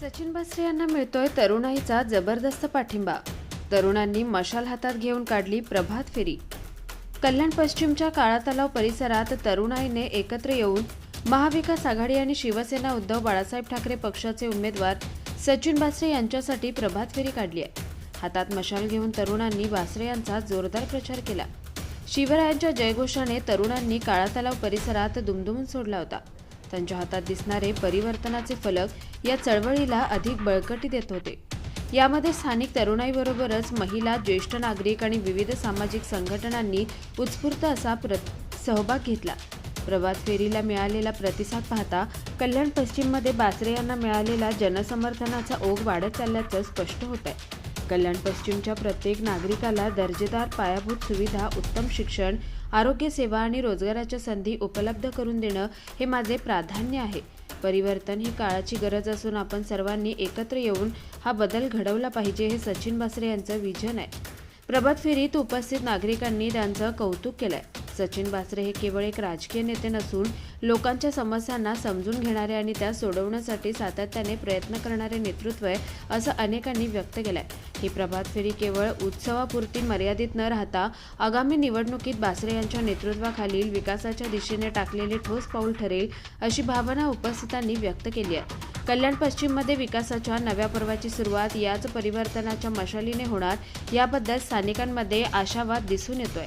सचिन बासरे यांना मिळतोय तरुणाईचा जबरदस्त पाठिंबा. तरुणांनी मशाल हातात घेऊन काढली प्रभात फेरी. कल्याण पश्चिमच्या काळा तलाव परिसरात तरुणाईने एकत्र येऊन महाविकास आघाडी आणि शिवसेना उद्धव बाळासाहेब ठाकरे पक्षाचे उमेदवार सचिन बासरे यांच्यासाठी प्रभात फेरी काढली आहे. हातात मशाल घेऊन तरुणांनी बासरे यांचा जोरदार प्रचार केला. शिवरायांच्या जयघोषाने तरुणांनी काळा तलाव परिसरात दुमदुमून सोडला होता. त्यांच्या हातात दिसणारे परिवर्तनाचे फलक या चळवळीला अधिक बळकटी देत होते. यामध्ये स्थानिक तरुणाईबरोबरच महिला ज्येष्ठ नागरिक आणि विविध सामाजिक संघटनांनी उत्स्फूर्त असा प्र सहभाग घेतला. प्रभात फेरीला मिळालेला प्रतिसाद पाहता कल्याण पश्चिममध्ये बासरे यांना मिळालेला जनसमर्थनाचा ओघ वाढत चालल्याचं स्पष्ट होत आहे कल्याण पश्चिमच्या प्रत्येक नागरिकाला दर्जेदार पायाभूत सुविधा उत्तम शिक्षण आरोग्य सेवा आणि रोजगाराच्या संधी उपलब्ध करून देणं हे माझे प्राधान्य आहे. परिवर्तन ही काळाची गरज असून आपण सर्वांनी एकत्र येऊन हा बदल घडवला पाहिजे हे सचिन बासरे यांचं विजन आहे. प्रभात फेरीत उपस्थित नागरिकांनी त्यांचं कौतुक केलंय. सचिन बासरे हे केवळ एक राजकीय नेते नसून लोकांच्या समस्यांना समजून घेणारे आणि त्या सोडवण्यासाठी सातत्याने प्रयत्न करणारे नेतृत्व आहे असं अनेकांनी व्यक्त केलंय. ही प्रभात फेरी केवळ उत्सवापुरती मर्यादित न राहता आगामी निवडणुकीत बासरे यांच्या नेतृत्वाखालील विकासाच्या दिशेने टाकलेले ठोस पाऊल ठरेल अशी भावना उपस्थितांनी व्यक्त केली आहे. कल्याण पश्चिममध्ये विकासाच्या नव्या पर्वाची सुरुवात याच परिवर्तनाच्या मशालीने होणार याबद्दल स्थानिकांमध्ये आशावाद दिसून येतोय.